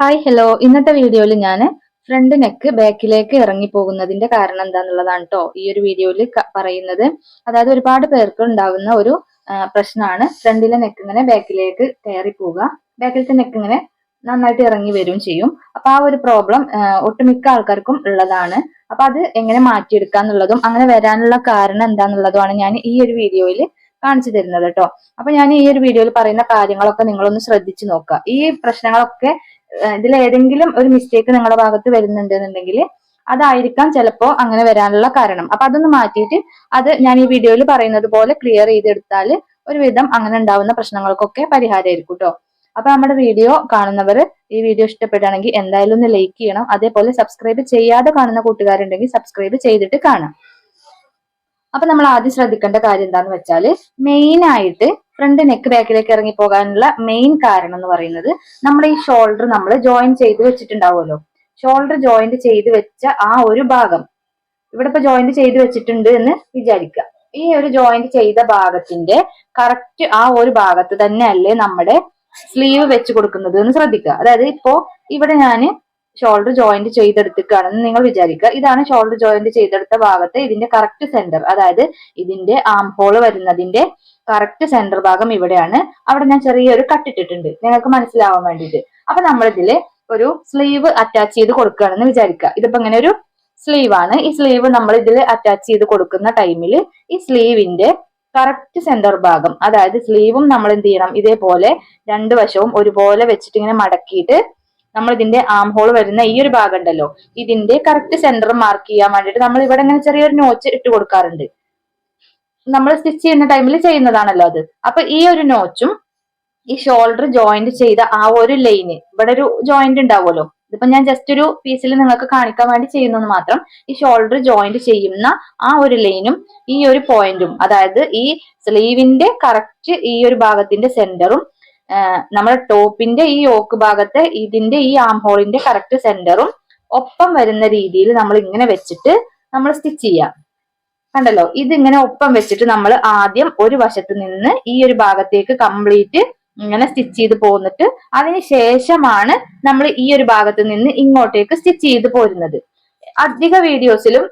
Hi hello ഇന്നത്തെ വീഡിയോയിൽ ഞാൻ ഫ്രണ്ട് നെക്ക് ബാക്കിലേക്ക് ഇറങ്ങി പോകുന്നതിന്റെ കാരണം എന്താന്നുള്ളതാണ് കേട്ടോ ഈ ഒരു വീഡിയോയിൽ പറയുന്നത്. അതായത് ഒരുപാട് പേർക്ക് ഉണ്ടാകുന്ന ഒരു പ്രശ്നമാണ് ഫ്രണ്ടിലെ നെക്ക് ഇങ്ങനെ ബാക്കിലേക്ക് കയറി പോവുക ബാക്കിലത്തെ നെക്ക് ഇങ്ങനെ നന്നായിട്ട് ഇറങ്ങി വരും ചെയ്യും. അപ്പൊ ആ ഒരു പ്രോബ്ലം ഒട്ടുമിക്ക ആൾക്കാർക്കും ഉള്ളതാണ്. അപ്പൊ അത് എങ്ങനെ മാറ്റിയെടുക്കാന്നുള്ളതും അങ്ങനെ വരാനുള്ള കാരണം എന്താന്നുള്ളതുമാണ് ഞാൻ ഈ ഒരു വീഡിയോയിൽ കാണിച്ചു തരുന്നത് കേട്ടോ അപ്പൊ ഞാൻ ഈ ഒരു വീഡിയോയിൽ പറയുന്ന കാര്യങ്ങളൊക്കെ നിങ്ങളൊന്ന് ശ്രദ്ധിച്ചു നോക്കുക. ഈ പ്രശ്നങ്ങളൊക്കെ ഇതിൽ ഏതെങ്കിലും ഒരു മിസ്റ്റേക്ക് നിങ്ങളുടെ ഭാഗത്ത് വരുന്നുണ്ടെന്നുണ്ടെങ്കിൽ അതായിരിക്കാം ചിലപ്പോ അങ്ങനെ വരാനുള്ള കാരണം. അപ്പൊ അതൊന്ന് മാറ്റിയിട്ട് അത് ഞാൻ ഈ വീഡിയോയിൽ പറയുന്നത് പോലെ ക്ലിയർ ചെയ്തെടുത്താൽ ഒരുവിധം അങ്ങനെ ഉണ്ടാവുന്ന പ്രശ്നങ്ങൾക്കൊക്കെ പരിഹാരമായിരിക്കും കേട്ടോ അപ്പൊ നമ്മുടെ വീഡിയോ കാണുന്നവർ ഈ വീഡിയോ ഇഷ്ടപ്പെടുകയാണെങ്കിൽ എന്തായാലും ഒന്ന് ലൈക്ക് ചെയ്യണം. അതേപോലെ സബ്സ്ക്രൈബ് ചെയ്യാതെ കാണുന്ന കൂട്ടുകാരുണ്ടെങ്കിൽ സബ്സ്ക്രൈബ് ചെയ്തിട്ട് കാണാം. അപ്പൊ നമ്മൾ ആദ്യം ശ്രദ്ധിക്കേണ്ട കാര്യം എന്താണെന്ന് വെച്ചാൽ മെയിൻ ആയിട്ട് ഫ്രണ്ട് നെക്ക് ബാക്കിലേക്ക് ഇറങ്ങി പോകാനുള്ള മെയിൻ കാരണം എന്ന് പറയുന്നത് നമ്മൾ ഈ ഷോൾഡർ നമ്മൾ ജോയിൻ ചെയ്ത് വെച്ചിട്ടുണ്ടാവുമല്ലോ. ഷോൾഡർ ജോയിന്റ് ചെയ്ത് വെച്ച ആ ഒരു ഭാഗം. ഇവിടെ ഇപ്പൊ ജോയിന്റ് ചെയ്ത് വെച്ചിട്ടുണ്ട് എന്ന് വിചാരിക്കുക. ഈ ഒരു ജോയിന്റ് ചെയ്ത ഭാഗത്തിന്റെ കറക്റ്റ് ആ ഒരു ഭാഗത്ത് തന്നെ അല്ലേ നമ്മുടെ സ്ലീവ് വെച്ച് കൊടുക്കുന്നത് എന്ന് ശ്രദ്ധിക്കുക. അതായത് ഇപ്പോ ഇവിടെ ഞാൻ ഷോൾഡർ ജോയിന്റ് ചെയ്തെടുത്തിക്കാണെന്ന് നിങ്ങൾ വിചാരിക്കുക. ഇതാണ് ഷോൾഡർ ജോയിന്റ് ചെയ്തെടുത്ത ഭാഗത്ത് ഇതിന്റെ കറക്റ്റ് സെന്റർ അതായത് ഇതിന്റെ ആം ഹോൾ വരുന്നതിന്റെ കറക്റ്റ് സെന്റർ ഭാഗം ഇവിടെയാണ്. അവിടെ ഞാൻ ചെറിയൊരു കട്ടിട്ടിട്ടുണ്ട് നിങ്ങൾക്ക് മനസ്സിലാവാൻ വേണ്ടിയിട്ട്. അപ്പൊ നമ്മളിതിൽ ഒരു സ്ലീവ് അറ്റാച്ച് ചെയ്ത് കൊടുക്കുകയാണെന്ന് വിചാരിക്കുക. ഇതിപ്പോ ഇങ്ങനെ ഒരു സ്ലീവ് ആണ്. ഈ സ്ലീവ് നമ്മൾ ഇതിൽ അറ്റാച്ച് ചെയ്ത് കൊടുക്കുന്ന ടൈമിൽ ഈ സ്ലീവിന്റെ കറക്റ്റ് സെന്റർ ഭാഗം അതായത് സ്ലീവും നമ്മൾ എന്ത് ചെയ്യണം? ഇതേപോലെ രണ്ടു വശവും ഒരുപോലെ വെച്ചിട്ട് ഇങ്ങനെ മടക്കിയിട്ട് നമ്മൾ ഇതിന്റെ ആം ഹോൾ വരുന്ന ഈ ഒരു ഭാഗം ഉണ്ടല്ലോ. ഇതിന്റെ കറക്റ്റ് സെന്റർ മാർക്ക് ചെയ്യാൻ വേണ്ടിയിട്ട് നമ്മൾ ഇവിടെ ഇങ്ങനെ ചെറിയൊരു നോച്ച് ഇട്ട് കൊടുക്കാറുണ്ട്. നമ്മൾ സ്റ്റിച്ച് ചെയ്യുന്ന ടൈമിൽ ചെയ്യുന്നതാണല്ലോ അത്. അപ്പൊ ഈ ഒരു നോച്ചും ഈ ഷോൾഡർ ജോയിന്റ് ചെയ്ത ആ ഒരു ലൈന് ഇവിടെ ഒരു ജോയിന്റ് ഉണ്ടാവുമല്ലോ. ഇതിപ്പോ ഞാൻ ജസ്റ്റ് ഒരു പീസിൽ നിങ്ങൾക്ക് കാണിക്കാൻ വേണ്ടി ചെയ്യുന്നത് മാത്രം ഈ ഷോൾഡർ ജോയിന്റ് ചെയ്യുന്ന ആ ഒരു ലൈനും ഈ ഒരു പോയിന്റും അതായത് ഈ സ്ലീവിന്റെ കറക്റ്റ് ഈ ഒരു ഭാഗത്തിന്റെ സെന്ററും നമ്മുടെ ടോപ്പിന്റെ ഈ ഓക്ക് ഭാഗത്തെ ഇതിന്റെ ഈ ആം ഹോളിന്റെ കറക്റ്റ് സെന്ററും ഒപ്പം വരുന്ന രീതിയിൽ നമ്മൾ ഇങ്ങനെ വെച്ചിട്ട് നമ്മൾ സ്റ്റിച്ച് ചെയ്യാം. കണ്ടല്ലോ? ഇതിങ്ങനെ ഒപ്പം വെച്ചിട്ട് നമ്മൾ ആദ്യം ഒരു വശത്ത് നിന്ന് ഈ ഒരു ഭാഗത്തേക്ക് കംപ്ലീറ്റ് ഇങ്ങനെ സ്റ്റിച്ച് ചെയ്ത് പോന്നിട്ട് അതിന് ശേഷമാണ് നമ്മൾ ഈ ഒരു ഭാഗത്ത് നിന്ന് ഇങ്ങോട്ടേക്ക് സ്റ്റിച്ച് ചെയ്ത് പോരുന്നത്. അധിക വീഡിയോസിലും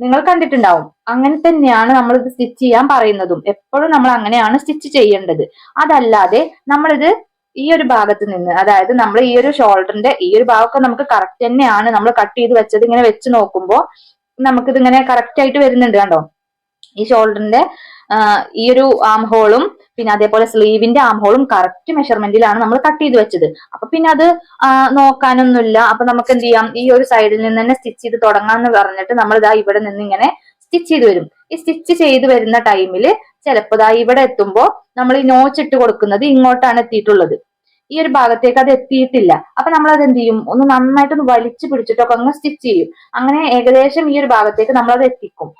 നിങ്ങൾ കണ്ടിട്ടുണ്ടാവും. അങ്ങനെ തന്നെയാണ് നമ്മൾ ഇത് സ്റ്റിച്ച് ചെയ്യാൻ പറയുന്നതും. എപ്പോഴും നമ്മൾ അങ്ങനെയാണ് സ്റ്റിച്ച് ചെയ്യേണ്ടത്. അതല്ലാതെ നമ്മളിത് ഈ ഒരു ഭാഗത്ത് നിന്ന് അതായത് നമ്മൾ ഈ ഒരു ഷോൾഡറിന്റെ ഈ ഒരു ഭാഗമൊക്കെ നമുക്ക് കറക്റ്റ് തന്നെയാണ് നമ്മൾ കട്ട് ചെയ്ത് വെച്ചത് ഇങ്ങനെ വെച്ച് നോക്കുമ്പോൾ നമുക്കിത് ഇങ്ങനെ കറക്റ്റ് ആയിട്ട് വരുന്നുണ്ട് കണ്ടോ? ഈ ഷോൾഡറിന്റെ ഈ ഒരു ആം ഹോളും പിന്നെ അതേപോലെ സ്ലീവിന്റെ ആം ഹോളും കറക്റ്റ് മെഷർമെന്റിലാണ് നമ്മൾ കട്ട് ചെയ്ത് വെച്ചത്. അപ്പൊ പിന്നെ അത് നോക്കാനൊന്നുമില്ല. അപ്പൊ നമുക്ക് എന്ത് ചെയ്യാം? ഈ ഒരു സൈഡിൽ നിന്ന് തന്നെ സ്റ്റിച്ച് ചെയ്ത് തുടങ്ങാന്ന് പറഞ്ഞിട്ട് നമ്മൾ ഇതാ ഇവിടെ നിന്ന് ഇങ്ങനെ സ്റ്റിച്ച് ചെയ്ത് വരും. ഈ സ്റ്റിച്ച് ചെയ്ത് വരുന്ന ടൈമിൽ ചിലപ്പോ ഇതാ ഇവിടെ എത്തുമ്പോൾ നമ്മൾ ഈ നോച്ചിട്ട് കൊടുക്കുന്നത് ഇങ്ങോട്ടാണ് എത്തിയിട്ടുള്ളത്. ഈ ഒരു ഭാഗത്തേക്ക് അത് എത്തിയിട്ടില്ല. അപ്പൊ നമ്മൾ അത് എന്ത് ചെയ്യും? ഒന്ന് നന്നായിട്ട് ഒന്ന് വലിച്ചു പിടിച്ചിട്ടൊക്കെ അങ്ങ് സ്റ്റിച്ച് ചെയ്യും. അങ്ങനെ ഏകദേശം ഈ ഒരു ഭാഗത്തേക്ക് നമ്മൾ അത് എത്തിക്കും.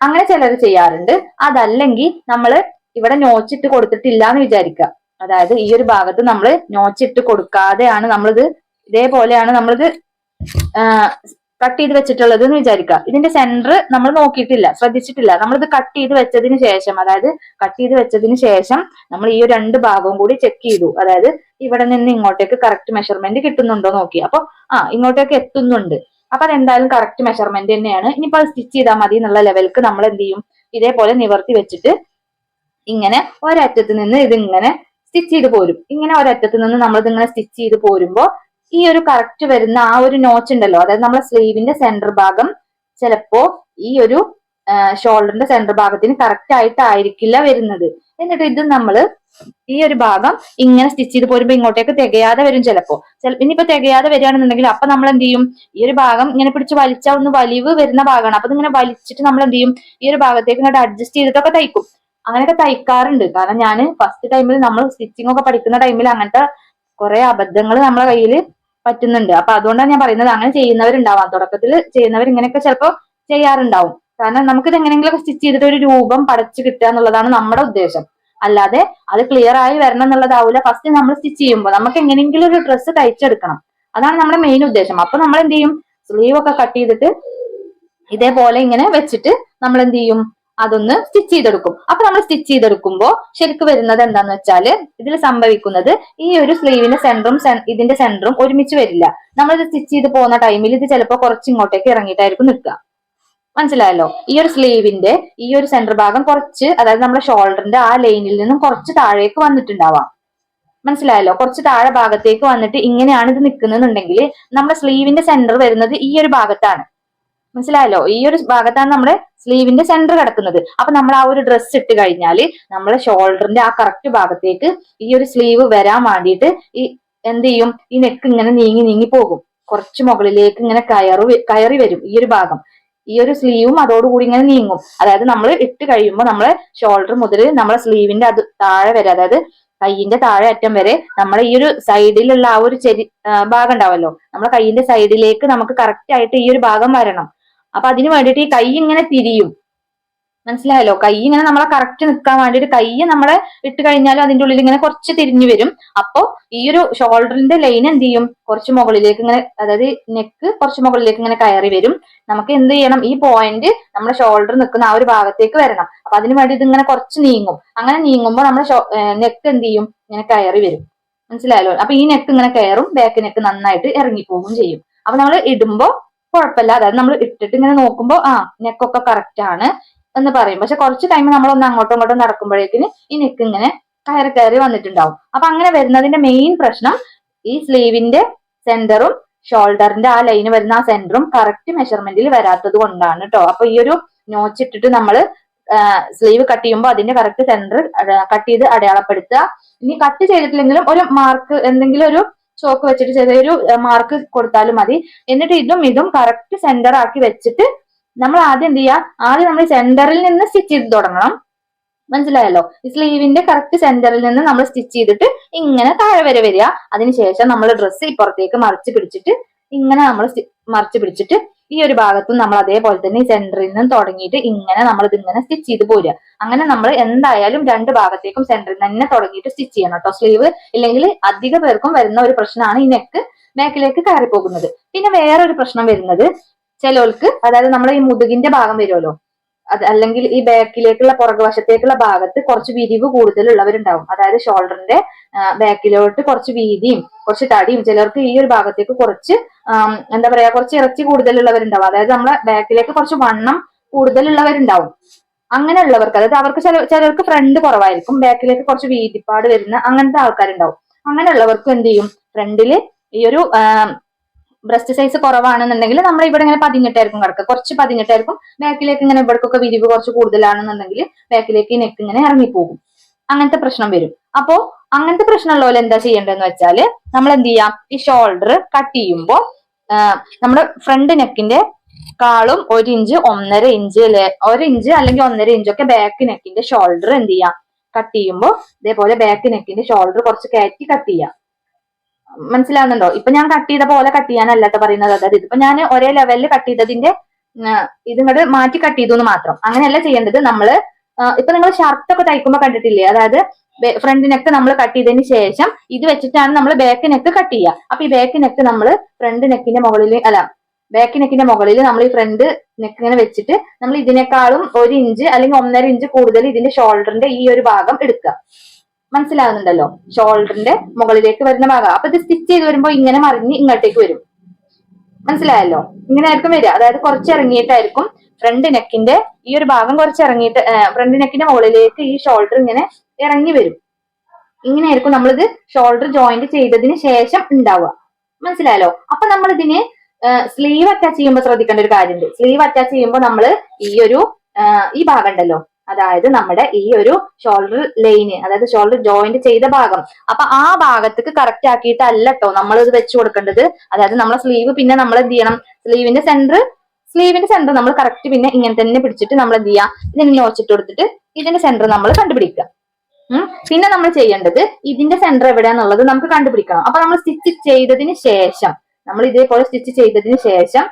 അങ്ങനെ ചിലർ ചെയ്യാറുണ്ട്. അതല്ലെങ്കിൽ നമ്മൾ ഇവിടെ നോച്ചിട്ട് കൊടുത്തിട്ടില്ല എന്ന് വിചാരിക്കുക. അതായത് ഈ ഒരു ഭാഗത്ത് നമ്മൾ നോച്ചിട്ട് കൊടുക്കാതെയാണ് നമ്മളിത് ഇതേപോലെയാണ് നമ്മളിത് കട്ട് ചെയ്ത് വെച്ചിട്ടുള്ളത് എന്ന് വിചാരിക്കുക. ഇതിന്റെ സെന്റർ നമ്മൾ നോക്കിയിട്ടില്ല ശ്രദ്ധിച്ചിട്ടില്ല. നമ്മളിത് കട്ട് ചെയ്ത് വെച്ചതിന് ശേഷം അതായത് കട്ട് ചെയ്ത് വെച്ചതിന് ശേഷം നമ്മൾ ഈ രണ്ട് ഭാഗവും കൂടി ചെക്ക് ചെയ്തു. അതായത് ഇവിടെ നിന്ന് ഇങ്ങോട്ടേക്ക് കറക്റ്റ് മെഷർമെന്റ് കിട്ടുന്നുണ്ടോ നോക്കി. അപ്പൊ ആ ഇങ്ങോട്ടേക്ക് എത്തുന്നുണ്ട്. അപ്പൊ അതെന്തായാലും കറക്റ്റ് മെഷർമെന്റ് തന്നെയാണ്. ഇനിയിപ്പോ അത് സ്റ്റിച്ച് ചെയ്താൽ മതി എന്നുള്ള ലെവൽക്ക് നമ്മൾ എന്ത് ചെയ്യും? ഇതേപോലെ നിവർത്തി വെച്ചിട്ട് ഇങ്ങനെ ഒരറ്റത്ത് നിന്ന് ഇതിങ്ങനെ സ്റ്റിച്ച് ചെയ്ത് പോരും. ഇങ്ങനെ ഒരറ്റത്ത് നിന്ന് നമ്മൾ ഇതിങ്ങനെ സ്റ്റിച്ച് ചെയ്ത് പോരുമ്പോ ഈ ഒരു കറക്റ്റ് വരുന്ന ആ ഒരു നോച്ച് ഉണ്ടല്ലോ. അതായത് നമ്മുടെ സ്ലീവിന്റെ സെന്റർ ഭാഗം ചിലപ്പോ ഈ ഒരു ഷോൾഡറിന്റെ സെന്റർ ഭാഗത്തിന് കറക്റ്റ് ആയിട്ടായിരിക്കില്ല വരുന്നത്. എന്നിട്ട് ഇത് നമ്മൾ ഈ ഒരു ഭാഗം ഇങ്ങനെ സ്റ്റിച്ച് ചെയ്ത് പോരുമ്പോ ഇങ്ങോട്ടേക്ക് തികയാതെ വരും ചിലപ്പോ. ഇനിയിപ്പോ തികയാതെ വരികയാണെന്നുണ്ടെങ്കിൽ അപ്പൊ നമ്മൾ എന്ത് ചെയ്യും? ഈ ഒരു ഭാഗം ഇങ്ങനെ പിടിച്ച് വലിച്ചാൽ ഒന്ന് വലിവ് വരുന്ന ഭാഗമാണ്. അപ്പൊ ഇങ്ങനെ വലിച്ചിട്ട് നമ്മൾ എന്ത് ചെയ്യും? ഈ ഒരു ഭാഗത്തേക്ക് ഇങ്ങോട്ട് അഡ്ജസ്റ്റ് ചെയ്തിട്ടൊക്കെ തയ്ക്കും. അങ്ങനെയൊക്കെ തയ്ക്കാറുണ്ട്. കാരണം ഞാൻ ഫസ്റ്റ് ടൈമിൽ നമ്മൾ സ്റ്റിച്ചിങ് ഒക്കെ പഠിക്കുന്ന ടൈമിൽ അങ്ങനത്തെ കുറെ അബദ്ധങ്ങൾ നമ്മളെ കയ്യിൽ പറ്റുന്നുണ്ട്. അപ്പൊ അതുകൊണ്ടാണ് ഞാൻ പറയുന്നത് അങ്ങനെ ചെയ്യുന്നവരുണ്ടാവാം. തുടക്കത്തിൽ ചെയ്യുന്നവർ ഇങ്ങനെയൊക്കെ ചിലപ്പോൾ ചെയ്യാറുണ്ടാവും. കാരണം നമുക്കിത് എങ്ങനെയെങ്കിലും സ്റ്റിച്ച് ചെയ്തിട്ട് ഒരു രൂപം പടച്ചു കിട്ടുക എന്നുള്ളതാണ് നമ്മുടെ ഉദ്ദേശം. അല്ലാതെ അത് ക്ലിയർ ആയി വരണം എന്നുള്ളതാവില്ല ഫസ്റ്റ് നമ്മൾ സ്റ്റിച്ച് ചെയ്യുമ്പോൾ നമുക്ക് എങ്ങനെയെങ്കിലും ഒരു ഡ്രസ്സ് തയ്ച്ചെടുക്കണം. അതാണ് നമ്മുടെ മെയിൻ ഉദ്ദേശം. അപ്പൊ നമ്മൾ എന്ത് ചെയ്യും? സ്ലീവ് ഒക്കെ കട്ട് ചെയ്തിട്ട് ഇതേപോലെ ഇങ്ങനെ വെച്ചിട്ട് നമ്മൾ എന്ത് ചെയ്യും? അതൊന്ന് സ്റ്റിച്ച് ചെയ്തെടുക്കും. അപ്പൊ നമ്മൾ സ്റ്റിച്ച് ചെയ്തെടുക്കുമ്പോൾ ശരിക്ക് വരുന്നത് എന്താന്ന് വെച്ചാൽ ഇതിൽ സംഭവിക്കുന്നത് ഈ ഒരു സ്ലീവിന്റെ സെന്ററും ഇതിന്റെ സെന്ററും ഒരുമിച്ച് വരില്ല. നമ്മളിത് സ്റ്റിച്ച് ചെയ്ത് പോകുന്ന ടൈമിൽ ഇത് ചിലപ്പോൾ കുറച്ച് ഇങ്ങോട്ടേക്ക് ഇറങ്ങിയിട്ടായിരിക്കും നിൽക്കുക. മനസ്സിലായല്ലോ? ഈ ഒരു സ്ലീവിന്റെ ഈ ഒരു സെന്റർ ഭാഗം കുറച്ച് അതായത് നമ്മുടെ ഷോൾഡറിന്റെ ആ ലൈനിൽ നിന്നും കുറച്ച് താഴേക്ക് വന്നിട്ടുണ്ടാവാം. മനസ്സിലായല്ലോ? കുറച്ച് താഴെ ഭാഗത്തേക്ക് വന്നിട്ട് ഇങ്ങനെയാണ് ഇത് നിൽക്കുന്നുണ്ടെങ്കിൽ നമ്മുടെ സ്ലീവിന്റെ സെന്റർ വരുന്നത് ഈ ഒരു ഭാഗത്താണ്. മനസ്സിലായല്ലോ? ഈ ഒരു ഭാഗത്താണ് നമ്മുടെ സ്ലീവിന്റെ സെന്റർ കിടക്കുന്നത്. അപ്പൊ നമ്മൾ ആ ഒരു ഡ്രസ്സ് ഇട്ട് കഴിഞ്ഞാൽ നമ്മളെ ഷോൾഡറിന്റെ ആ കറക്റ്റ് ഭാഗത്തേക്ക് ഈ ഒരു സ്ലീവ് വരാൻ വേണ്ടിയിട്ട് ഈ എന്ത് ചെയ്യും? ഈ നെക്ക് ഇങ്ങനെ നീങ്ങി നീങ്ങി പോകും. കുറച്ച് മുകളിലേക്ക് ഇങ്ങനെ കയറി കയറി വരും ഈ ഒരു ഭാഗം. ഈ ഒരു സ്ലീവും അതോടുകൂടി ഇങ്ങനെ നീങ്ങും. അതായത് നമ്മൾ ഇട്ട് കഴിയുമ്പോൾ നമ്മളെ ഷോൾഡർ മുതൽ നമ്മളെ സ്ലീവിന്റെ അത് താഴെ വരെ അതായത് കയ്യിന്റെ താഴെ അറ്റം വരെ നമ്മളെ ഈ ഒരു സൈഡിലുള്ള ആ ഒരു ചെരി ഭാഗം ഉണ്ടാവല്ലോ. നമ്മളെ കയ്യിന്റെ സൈഡിലേക്ക് നമുക്ക് കറക്റ്റ് ആയിട്ട് ഈ ഒരു ഭാഗം വരണം. അപ്പൊ അതിന് വേണ്ടിയിട്ട് ഈ കൈ ഇങ്ങനെ തിരിയും. മനസ്സിലായല്ലോ? കൈ ഇങ്ങനെ നമ്മളെ കറക്റ്റ് നിൽക്കാൻ വേണ്ടിയിട്ട് കൈ നമ്മളെ ഇട്ട് കഴിഞ്ഞാലും അതിന്റെ ഉള്ളിൽ ഇങ്ങനെ കുറച്ച് തിരിഞ്ഞു വരും. അപ്പോ ഈ ഒരു ഷോൾഡറിന്റെ ലൈൻ എന്ത് ചെയ്യും? കുറച്ച് മുകളിലേക്ക് ഇങ്ങനെ അതായത് നെക്ക് കുറച്ച് മുകളിലേക്ക് ഇങ്ങനെ കയറി വരും. നമുക്ക് എന്ത് ചെയ്യണം? ഈ പോയിന്റ് നമ്മുടെ ഷോൾഡർ നിൽക്കുന്ന ആ ഒരു ഭാഗത്തേക്ക് വരണം. അപ്പൊ അതിന് വേണ്ടി ഇതിങ്ങനെ കുറച്ച് നീങ്ങും. അങ്ങനെ നീങ്ങുമ്പോൾ നമ്മുടെ നെക്ക് എന്ത് ചെയ്യും? ഇങ്ങനെ കയറി വരും. മനസ്സിലായല്ലോ? അപ്പൊ ഈ നെക്ക് ഇങ്ങനെ കയറും. ബാക്ക് നെക്ക് നന്നായിട്ട് ഇറങ്ങിപ്പോകും ചെയ്യും. അപ്പൊ നമ്മൾ ഇടുമ്പോ കുഴപ്പമില്ല. അതായത് നമ്മൾ ഇട്ടിട്ട് ഇങ്ങനെ നോക്കുമ്പോൾ ആ നെക്കൊക്കെ കറക്റ്റ് ആണ് എന്ന് പറയും. പക്ഷെ കുറച്ച് ടൈം നമ്മൾ ഒന്ന് അങ്ങോട്ടും ഇങ്ങോട്ടും നടക്കുമ്പോഴേക്കിന് ഈ നെക്ക് ഇങ്ങനെ കയറി കയറി വന്നിട്ടുണ്ടാവും. അപ്പൊ അങ്ങനെ വരുന്നതിന്റെ മെയിൻ പ്രശ്നം ഈ സ്ലീവിന്റെ സെന്ററും ഷോൾഡറിന്റെ ആ ലൈന് വരുന്ന ആ സെന്ററും കറക്റ്റ് മെഷർമെന്റിൽ വരാത്തത് കൊണ്ടാണ് കേട്ടോ അപ്പൊ ഈ ഒരു നോച്ച് ഇട്ടിട്ട് നമ്മൾ സ്ലീവ് കട്ട് ചെയ്യുമ്പോൾ അതിന്റെ കറക്റ്റ് സെന്റർ കട്ട് ചെയ്ത് അടയാളപ്പെടുത്തുക. ഇനി കട്ട് ചെയ്തിട്ടില്ലെങ്കിലും ഒരു മാർക്ക് എന്തെങ്കിലും ഒരു ചോക്ക് വെച്ചിട്ട് ചെറിയൊരു മാർക്ക് കൊടുത്താലും മതി. എന്നിട്ട് ഇതും ഇതും കറക്റ്റ് സെന്റർ ആക്കി വെച്ചിട്ട് നമ്മൾ ആദ്യം എന്ത് ചെയ്യുക ആദ്യം നമ്മൾ സെന്ററിൽ നിന്ന് സ്റ്റിച്ച് ചെയ്ത് തുടങ്ങണം. മനസ്സിലായല്ലോ? ഈ സ്ലീവിന്റെ കറക്റ്റ് സെന്ററിൽ നിന്ന് നമ്മൾ സ്റ്റിച്ച് ചെയ്തിട്ട് ഇങ്ങനെ താഴെ വരെ വരിക. അതിനുശേഷം നമ്മൾ ഡ്രസ്സ് ഇപ്പുറത്തേക്ക് മറിച്ച് പിടിച്ചിട്ട് ഇങ്ങനെ നമ്മൾ മറിച്ച് പിടിച്ചിട്ട് ഈ ഒരു ഭാഗത്തും നമ്മൾ അതേപോലെ തന്നെ സെന്ററിൽ നിന്നും തുടങ്ങിയിട്ട് ഇങ്ങനെ നമ്മൾ ഇതിങ്ങനെ സ്റ്റിച്ച് ചെയ്ത് പോരുക. അങ്ങനെ നമ്മൾ എന്തായാലും രണ്ട് ഭാഗത്തേക്കും സെന്ററിൽ തന്നെ തുടങ്ങിയിട്ട് സ്റ്റിച്ച് ചെയ്യണം കേട്ടോ സ്ലീവ് ഇല്ലെങ്കിൽ അധിക പേർക്കും വരുന്ന ഒരു പ്രശ്നമാണ് ഈ നെക്ക് ബാക്കിലേക്ക് കയറി പോകുന്നത് പിന്നെ വേറൊരു പ്രശ്നം വരുന്നത് ചിലവർക്ക് അതായത് നമ്മൾ ഈ മുതുകിന്റെ ഭാഗം വരുമല്ലോ അത് അല്ലെങ്കിൽ ഈ ബാക്കിലേക്കുള്ള പുറകുവശത്തേക്കുള്ള ഭാഗത്ത് കുറച്ച് വിരിവ് കൂടുതലുള്ളവരുണ്ടാവും. അതായത് ഷോൾഡറിന്റെ ബാക്കിലോട്ട് കുറച്ച് വീതിയും കുറച്ച് തടിയും ചിലർക്ക് ഈ ഒരു ഭാഗത്തേക്ക് കുറച്ച് എന്താ പറയാ കുറച്ച് ഇറച്ചി കൂടുതലുള്ളവരുണ്ടാവും. അതായത് നമ്മളെ ബാക്കിലേക്ക് കുറച്ച് വണ്ണം കൂടുതലുള്ളവരുണ്ടാവും. അങ്ങനെയുള്ളവർക്ക് അതായത് അവർക്ക് ചില ചിലർക്ക് ഫ്രണ്ട് കുറവായിരിക്കും. ബാക്കിലേക്ക് കുറച്ച് വീതിപ്പാട് വരുന്ന അങ്ങനത്തെ ആൾക്കാരുണ്ടാവും. അങ്ങനെയുള്ളവർക്കും എന്ത് ചെയ്യും? ഫ്രണ്ടിൽ ഈ ഒരു ബ്രസ്റ്റ് സൈസ് കുറവാണെന്നുണ്ടെങ്കിൽ നമ്മൾ ഇവിടെ ഇങ്ങനെ പതിഞ്ഞിട്ടായിരിക്കും കിടക്കുക. കുറച്ച് പതിഞ്ഞിട്ടായിരിക്കും ബാക്കിലേക്ക് ഇങ്ങനെ ഇവിടേക്കൊക്കെ വിരിവ് കുറച്ച് കൂടുതലാണെന്നുണ്ടെങ്കിൽ ബാക്കിലേക്ക് നെക്ക് ഇങ്ങനെ ഇറങ്ങിപ്പോകും. അങ്ങനത്തെ പ്രശ്നം വരും. അപ്പോ അങ്ങനത്തെ പ്രശ്നമുള്ള പോലെ എന്താ ചെയ്യേണ്ടതെന്ന് വെച്ചാൽ നമ്മൾ എന്ത് ചെയ്യാം? ഈ ഷോൾഡർ കട്ട് ചെയ്യുമ്പോൾ നമ്മുടെ ഫ്രണ്ട് നെക്കിന്റെ കാളും ഒരു ഇഞ്ച് ഒന്നര ഇഞ്ച് ഒരു ഇഞ്ച് അല്ലെങ്കിൽ ഒന്നര ഇഞ്ചൊക്കെ ബാക്ക് നെക്കിന്റെ ഷോൾഡർ എന്ത് ചെയ്യാം? കട്ട് ചെയ്യുമ്പോൾ ഇതേപോലെ ബാക്ക് നെക്കിന്റെ ഷോൾഡർ കുറച്ച് കയറ്റി കട്ട് ചെയ്യാം. മനസ്സിലാവുന്നുണ്ടോ? ഇപ്പൊ ഞാൻ കട്ട് ചെയ്ത പോലെ കട്ട് ചെയ്യാനല്ല പറയുന്നത്. അതായത് ഇതിപ്പോ ഞാൻ ഒരേ ലെവലിൽ കട്ട് ചെയ്തതിന്റെ ഇത് ഇങ്ങോട്ട് മാറ്റി കട്ട് ചെയ്തു എന്ന് മാത്രം. അങ്ങനെയല്ല ചെയ്യേണ്ടത്. നമ്മൾ ഇപ്പൊ നിങ്ങൾ ഷർട്ട് ഒക്കെ തയ്ക്കുമ്പോൾ കണ്ടിട്ടില്ലേ? അതായത് ഫ്രണ്ട് നമ്മൾ കട്ട് ചെയ്തതിന് ശേഷം ഇത് വെച്ചിട്ടാണ് നമ്മൾ ബാക്ക് നെക്ക് കട്ട് ചെയ്യുക അപ്പൊ ഈ ബാക്ക് നെക്ക് നമ്മൾ ഫ്രണ്ട് നെക്കിന്റെ മുകളിൽ അല്ല ബാക്ക് നെക്കിന്റെ മുകളിൽ നമ്മൾ ഈ ഫ്രണ്ട് നെക്ക് ഇങ്ങനെ വെച്ചിട്ട് നമ്മൾ ഇതിനേക്കാളും ഒരു ഇഞ്ച് അല്ലെങ്കിൽ ഒന്നര ഇഞ്ച് കൂടുതൽ ഇതിന്റെ ഷോൾഡറിന്റെ ഈ ഒരു ഭാഗം എടുക്കുക മനസ്സിലാകുന്നുണ്ടല്ലോ. ഷോൾഡറിന്റെ മുകളിലേക്ക് വരുന്ന ഭാഗം. അപ്പൊ ഇത് സ്റ്റിച്ച് ചെയ്ത് വരുമ്പോൾ ഇങ്ങനെ മറിഞ്ഞ് ഇങ്ങോട്ടേക്ക് വരും. മനസ്സിലായല്ലോ? ഇങ്ങനെ ആയിരിക്കും വരിക. അതായത് കുറച്ച് ഇറങ്ങിയിട്ടായിരിക്കും ഫ്രണ്ട് നെക്കിന്റെ ഈ ഒരു ഭാഗം കുറച്ച് ഇറങ്ങിയിട്ട് ഫ്രണ്ട് നെക്കിന്റെ മുകളിലേക്ക് ഈ ഷോൾഡർ ഇങ്ങനെ ഇറങ്ങി വരും. ഇങ്ങനെയായിരിക്കും നമ്മളിത് ഷോൾഡർ ജോയിന്റ് ചെയ്തതിന് ശേഷം ഉണ്ടാവുക. മനസ്സിലായല്ലോ? അപ്പൊ നമ്മൾ ഇതിന് സ്ലീവ് അറ്റാച്ച് ചെയ്യുമ്പോൾ ശ്രദ്ധിക്കേണ്ട ഒരു കാര്യമുണ്ട്. സ്ലീവ് അറ്റാച്ച് ചെയ്യുമ്പോൾ നമ്മൾ ഈ ഒരു ഈ ഭാഗം ഉണ്ടല്ലോ. അതായത് നമ്മുടെ ഈ ഒരു ഷോൾഡർ ലൈന് അതായത് ഷോൾഡർ ജോയിന്റ് ചെയ്ത ഭാഗം. അപ്പൊ ആ ഭാഗത്തേക്ക് കറക്റ്റ് ആക്കിയിട്ടല്ല കേട്ടോ നമ്മൾ ഇത് വെച്ച് കൊടുക്കേണ്ടത്. അതായത് നമ്മളെ സ്ലീവ് പിന്നെ നമ്മൾ എന്ത് ചെയ്യണം? സ്ലീവിന്റെ സെന്റർ സ്ലീവിന്റെ സെന്റർ നമ്മൾ കറക്റ്റ് പിന്നെ ഇങ്ങനെ തന്നെ പിടിച്ചിട്ട് നമ്മൾ എന്ത് ചെയ്യാം? ഇതിനെ നോച്ചിട്ട് കൊടുത്തിട്ട് ഇതിന്റെ സെന്റർ നമ്മൾ കണ്ടുപിടിക്കുക. പിന്നെ നമ്മൾ ചെയ്യേണ്ടത് ഇതിന്റെ സെന്റർ എവിടെയാന്നുള്ളത് നമുക്ക് കണ്ടുപിടിക്കണം. അപ്പൊ നമ്മൾ സ്റ്റിച്ച് ചെയ്തതിന് ശേഷം നമ്മൾ ഇതേപോലെ സ്റ്റിച്ച് ചെയ്തതിന് ശേഷം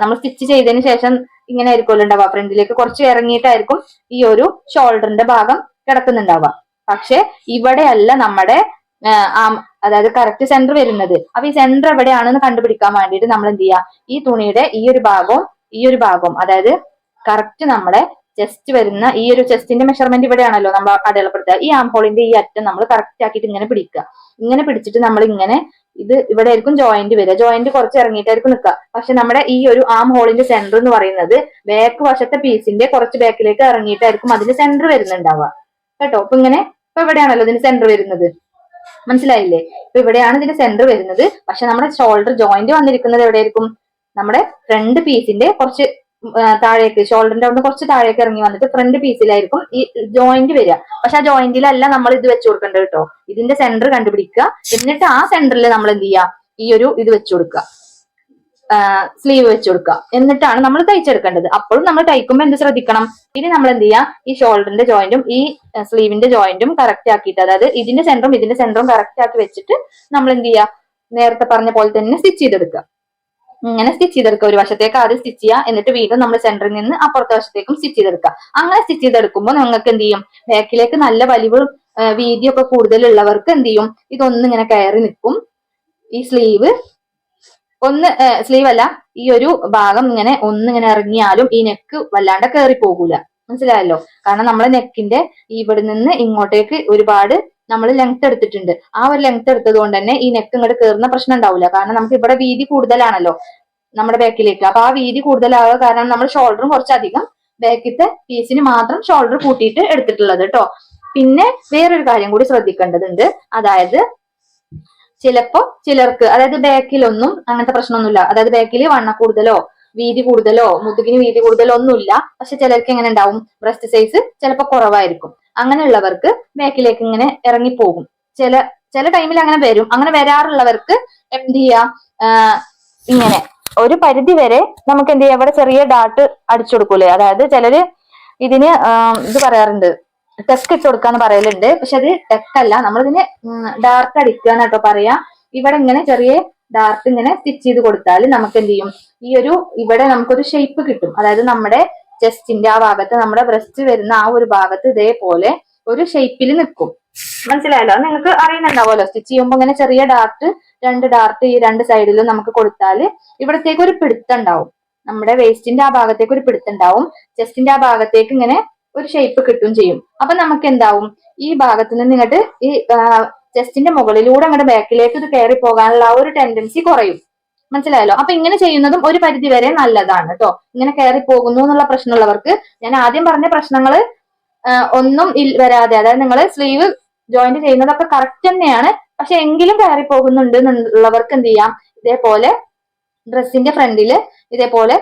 നമ്മൾ സ്റ്റിച്ച് ചെയ്തതിന് ശേഷം ഇങ്ങനെ ആയിരിക്കുമല്ലോ ഉണ്ടാവുക ഫ്രണ്ടിലേക്ക് കുറച്ച് ഇറങ്ങിയിട്ടായിരിക്കും ഈ ഒരു ഷോൾഡറിന്റെ ഭാഗം കിടക്കുന്നുണ്ടാവുക. പക്ഷെ ഇവിടെയല്ല നമ്മുടെ അതായത് കറക്റ്റ് സെന്റർ വരുന്നത്. അപ്പൊ ഈ സെന്റർ എവിടെയാണെന്ന് കണ്ടുപിടിക്കാൻ വേണ്ടിയിട്ട് നമ്മൾ എന്ത് ചെയ്യുക? ഈ തുണിയുടെ ഈ ഒരു ഭാഗവും ഈ ഒരു ഭാഗവും അതായത് കറക്റ്റ് നമ്മുടെ ചെസ്റ്റ് വരുന്ന ഈ ഒരു ചെസ്റ്റിന്റെ മെഷർമെന്റ് ഇവിടെയാണല്ലോ നമ്മൾ അടയാളപ്പെടുത്തുക. ഈ ആം ഹോളിന്റെ ഈ അറ്റം നമ്മൾ കറക്റ്റ് ആക്കിയിട്ട് ഇങ്ങനെ പിടിക്കുക. ഇങ്ങനെ പിടിച്ചിട്ട് നമ്മൾ ഇങ്ങനെ ഇത് ഇവിടെ ആയിരിക്കും ജോയിന്റ് വരിക. ജോയിന്റ് കുറച്ച് ഇറങ്ങിയിട്ടായിരിക്കും നിൽക്കുക. പക്ഷെ നമ്മുടെ ഈ ഒരു ആം ഹോളിന്റെ സെന്റർ എന്ന് പറയുന്നത് ബാക്ക് വശത്തെ പീസിന്റെ കുറച്ച് ബാക്കിലേക്ക് ഇറങ്ങിയിട്ടായിരിക്കും അതിന്റെ സെന്റർ വരുന്നുണ്ടാവുക. കേട്ടോ? അപ്പൊ ഇങ്ങനെ ഇപ്പൊ ഇവിടെയാണല്ലോ ഇതിന്റെ സെന്റർ വരുന്നത്. മനസ്സിലായില്ലേ? ഇപ്പൊ ഇവിടെയാണ് ഇതിന്റെ സെന്റർ വരുന്നത്. പക്ഷെ നമ്മുടെ ഷോൾഡർ ജോയിന്റ് വന്നിരിക്കുന്നത് എവിടെയായിരിക്കും? നമ്മുടെ ഫ്രണ്ട് പീസിന്റെ കുറച്ച് താഴേക്ക് ഷോൾഡറിന്റെ അവിടെ കുറച്ച് താഴേക്ക് ഇറങ്ങി വന്നിട്ട് ഫ്രണ്ട് പീസിലായിരിക്കും ഈ ജോയിന്റ് വരിക. പക്ഷെ ആ ജോയിന്റിലല്ല നമ്മൾ ഇത് വെച്ചു കൊടുക്കേണ്ടത് കേട്ടോ ഇതിന്റെ സെന്റർ കണ്ടുപിടിക്കുക. എന്നിട്ട് ആ സെന്ററിൽ നമ്മൾ എന്ത് ചെയ്യുക? ഈ ഒരു ഇത് വെച്ചു കൊടുക്കുക. സ്ലീവ് വെച്ച് കൊടുക്കുക. എന്നിട്ടാണ് നമ്മൾ തയ്ച്ചെടുക്കേണ്ടത്. അപ്പോഴും നമ്മൾ തയ്ക്കുമ്പോൾ എന്ത് ശ്രദ്ധിക്കണം? ഇനി നമ്മൾ എന്ത് ചെയ്യുക? ഈ ഷോൾഡറിന്റെ ജോയിന്റും ഈ സ്ലീവിന്റെ ജോയിന്റും കറക്റ്റ് ആക്കിയിട്ട് അതായത് ഇതിന്റെ സെന്ററും ഇതിന്റെ സെന്ററും കറക്റ്റ് ആക്കി വെച്ചിട്ട് നമ്മൾ എന്ത് ചെയ്യുക? നേരത്തെ പറഞ്ഞ പോലെ തന്നെ സ്റ്റിച്ച് ചെയ്തെടുക്കുക. ഇങ്ങനെ സ്റ്റിച്ച് ചെയ്തെടുക്കുക. ഒരു വശത്തേക്ക് ആദ്യം സ്റ്റിച്ച് ചെയ്യുക. എന്നിട്ട് വീണ്ടും നമ്മൾ സെന്ററിൽ നിന്ന് അപ്പുറത്തെ വശത്തേക്കും സ്റ്റിച്ച് ചെയ്തെടുക്കുക. അങ്ങനെ സ്റ്റിച്ച് ചെയ്തെടുക്കുമ്പോൾ നിങ്ങൾക്ക് എന്ത് ചെയ്യും? ബാക്കിലേക്ക് നല്ല വലിവ് വീതിയൊക്കെ കൂടുതലുള്ളവർക്ക് എന്ത് ചെയ്യും? ഇതൊന്നും ഇങ്ങനെ കയറി നിൽക്കും. ഈ സ്ലീവ് ഒന്ന് സ്ലീവ് അല്ല ഈ ഒരു ഭാഗം ഇങ്ങനെ ഒന്നിങ്ങനെ ഇറങ്ങിയാലും ഈ നെക്ക് വല്ലാണ്ട് കയറി പോകൂല മനസ്സിലായല്ലോ? കാരണം നമ്മളെ നെക്കിന്റെ ഇവിടെ നിന്ന് ഇങ്ങോട്ടേക്ക് ഒരുപാട് നമ്മൾ ലെങ്ത് എടുത്തിട്ടുണ്ട്. ആ ഒരു ലെങ്ത് എടുത്തത് കൊണ്ട് തന്നെ ഈ നെക്ക് ഇങ്ങോട്ട് കയറുന്ന പ്രശ്നം ഉണ്ടാവില്ല കാരണം നമുക്ക് ഇവിടെ വീതി കൂടുതലാണല്ലോ നമ്മുടെ ബാക്കിലേക്ക് അപ്പൊ ആ വീതി കൂടുതലാവുക കാരണം നമ്മൾ ഷോൾഡറും കുറച്ചധികം ബാക്കിത്തെ പീസിന് മാത്രം ഷോൾഡർ കൂട്ടിയിട്ട് എടുത്തിട്ടുള്ളത് കേട്ടോ പിന്നെ വേറൊരു കാര്യം കൂടി ശ്രദ്ധിക്കേണ്ടതുണ്ട്. അതായത് ചിലപ്പോ ചിലർക്ക് അതായത് ബാക്കിലൊന്നും അങ്ങനത്തെ പ്രശ്നമൊന്നുമില്ല. അതായത് ബാക്കിൽ വണ്ണ കൂടുതലോ വീതി കൂടുതലോ മുതുകിന് വീതി കൂടുതലോ ഒന്നുമില്ല. പക്ഷെ ചിലർക്ക് എങ്ങനെ ഉണ്ടാവും? ബ്രസ്റ്റ് സൈസ് ചിലപ്പോൾ കുറവായിരിക്കും. അങ്ങനെയുള്ളവർക്ക് ബാക്കിലേക്ക് ഇങ്ങനെ ഇറങ്ങിപ്പോകും. ചില ചില ടൈമിൽ അങ്ങനെ വരും. അങ്ങനെ വരാറുള്ളവർക്ക് എന്ത് ചെയ്യാം? ഇങ്ങനെ. ഒരു പരിധി വരെ നമുക്ക് എന്ത് ചെയ്യാം? ഇവിടെ ചെറിയ ഡാട്ട് അടിച്ചു കൊടുക്കൂലേ? അതായത് ചിലര് ഇതിന് ഇത് പറയാറുണ്ട്. ടെക്ക് ഇട്ട് കൊടുക്കാന്ന് പറയലുണ്ട്. പക്ഷെ അത് ടെക്ക് അല്ല. നമ്മളിതിന് ഡാർക്ക് അടിക്കുക എന്നാട്ടോ പറയാ. ഇവിടെ ഇങ്ങനെ ചെറിയ ഡാർക്ക് ഇങ്ങനെ സ്റ്റിച്ച് ചെയ്ത് കൊടുത്താൽ നമുക്ക് എന്ത് ചെയ്യും? ഈ ഒരു ഇവിടെ നമുക്കൊരു ഷേപ്പ് കിട്ടും. അതായത് നമ്മുടെ ചെസ്റ്റിന്റെ ആ ഭാഗത്ത് നമ്മുടെ ബ്രസ്റ്റ് വരുന്ന ആ ഒരു ഭാഗത്ത് ഇതേപോലെ ഒരു ഷേപ്പിൽ നിൽക്കും. മനസ്സിലായല്ലോ? നിങ്ങൾക്ക് അറിയുന്നുണ്ടാവുമല്ലോ. സ്റ്റിച്ച് ചെയ്യുമ്പോൾ ഇങ്ങനെ ചെറിയ ഡാർട്ട് രണ്ട് ഡാർട്ട് ഈ രണ്ട് സൈഡിലും നമുക്ക് കൊടുത്താൽ ഇവിടത്തേക്ക് ഒരു പിടുത്തം ഉണ്ടാവും. നമ്മുടെ വേസ്റ്റിന്റെ ആ ഭാഗത്തേക്ക് ഒരു പിടുത്തം ഉണ്ടാവും. ചെസ്റ്റിന്റെ ആ ഭാഗത്തേക്ക് ഇങ്ങനെ ഒരു ഷേപ്പ് കിട്ടും ചെയ്യും. അപ്പൊ നമുക്ക് എന്താവും? ഈ ഭാഗത്ത് നിന്ന് ഇങ്ങോട്ട് ഈ ചെസ്റ്റിന്റെ മുകളിലൂടെ അങ്ങോട്ട് ബാക്കിലേക്ക് ഇത് കയറി പോകാനുള്ള ആ ഒരു ടെൻഡൻസി കുറയും. മനസ്സിലായല്ലോ? അപ്പൊ ഇങ്ങനെ ചെയ്യുന്നതും ഒരു പരിധി വരെ നല്ലതാണ് കേട്ടോ ഇങ്ങനെ കയറി പോകുന്നു എന്നുള്ള പ്രശ്നമുള്ളവർക്ക് ഞാൻ ആദ്യം പറഞ്ഞ പ്രശ്നങ്ങൾ ഒന്നും വരാതെ അതായത് നിങ്ങൾ സ്ലീവ് ജോയിന്റ് ചെയ്യുന്നതൊക്കെ കറക്റ്റ് തന്നെയാണ്. പക്ഷെ എങ്കിലും കയറി പോകുന്നുണ്ട് എന്നുള്ളവർക്ക് എന്ത് ചെയ്യാം? ഇതേപോലെ ഡ്രസ്സിന്റെ ഫ്രണ്ടിൽ ഇതേപോലെ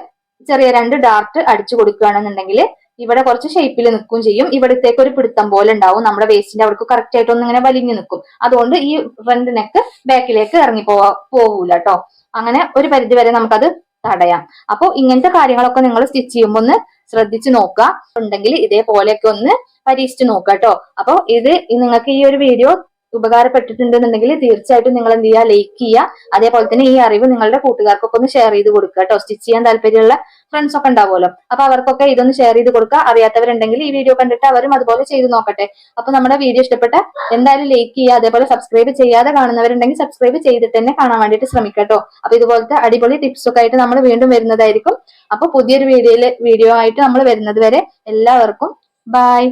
ചെറിയ രണ്ട് ഡാർട്ട് അടിച്ചു കൊടുക്കുകയാണെന്നുണ്ടെങ്കിൽ ഇവിടെ കുറച്ച് ഷേപ്പിൽ നിൽക്കും ചെയ്യും. ഇവിടത്തേക്ക് ഒരു പിടുത്തം പോലെ ഉണ്ടാവും. നമ്മുടെ വേസ്റ്റിന്റെ അവർക്ക് കറക്റ്റ് ആയിട്ട് ഒന്ന് ഇങ്ങനെ വലിഞ്ഞു നിൽക്കും. അതുകൊണ്ട് ഈ ഫ്രണ്ട് നെക്ക് ബാക്കിലേക്ക് ഇറങ്ങി പോവാ പോകൂല കേട്ടോ അങ്ങനെ ഒരു പരിധി വരെ നമുക്കത് തടയാം. അപ്പോൾ ഇങ്ങനത്തെ കാര്യങ്ങളൊക്കെ നിങ്ങൾ സ്റ്റിച്ച് ചെയ്യുമ്പോൾ ഒന്ന് ശ്രദ്ധിച്ചു നോക്കുക. ഉണ്ടെങ്കിൽ ഇതേപോലെയൊക്കെ ഒന്ന് പരീക്ഷിച്ച് നോക്കുക കേട്ടോ അപ്പോൾ ഇത് നിങ്ങൾക്ക് ഈ ഒരു വീഡിയോ ഉപകാരപ്പെട്ടിട്ടുണ്ടെന്നുണ്ടെങ്കിൽ തീർച്ചയായിട്ടും നിങ്ങൾ എന്ത് ചെയ്യുക ലൈക്ക് ചെയ്യുക. അതേപോലെ തന്നെ ഈ അറിവ് നിങ്ങളുടെ കൂട്ടുകാർക്കൊക്കെ ഒന്ന് ഷെയർ ചെയ്ത് കൊടുക്കുക കേട്ടോ സ്റ്റിച്ച് ചെയ്യാൻ താല്പര്യമുള്ള ഫ്രണ്ട്സ് ഒക്കെ ഉണ്ടാവുമല്ലോ. അപ്പൊ അവർക്കൊക്കെ ഇതൊന്ന് ഷെയർ ചെയ്ത് കൊടുക്കുക. അറിയാത്തവരുണ്ടെങ്കിൽ ഈ വീഡിയോ കണ്ടിട്ട് അവരും അതുപോലെ ചെയ്ത് നോക്കട്ടെ. അപ്പൊ നമ്മുടെ വീഡിയോ ഇഷ്ടപ്പെട്ട എന്തായാലും ലൈക്ക് ചെയ്യുക അതേപോലെ സബ്സ്ക്രൈബ് ചെയ്യാതെ കാണുന്നവരുണ്ടെങ്കിൽ സബ്സ്ക്രൈബ് ചെയ്തിട്ട് തന്നെ കാണാൻ വേണ്ടിട്ട് ശ്രമിക്കട്ടോ കേട്ടോ. അപ്പൊ ഇതുപോലത്തെ അടിപൊളി ടിപ്സ് ഒക്കെ ആയിട്ട് നമ്മൾ വീണ്ടും വരുന്നതായിരിക്കും. അപ്പൊ പുതിയൊരു വീഡിയോയിൽ വീഡിയോ ആയിട്ട് നമ്മൾ വരുന്നത് വരെ എല്ലാവർക്കും ബൈ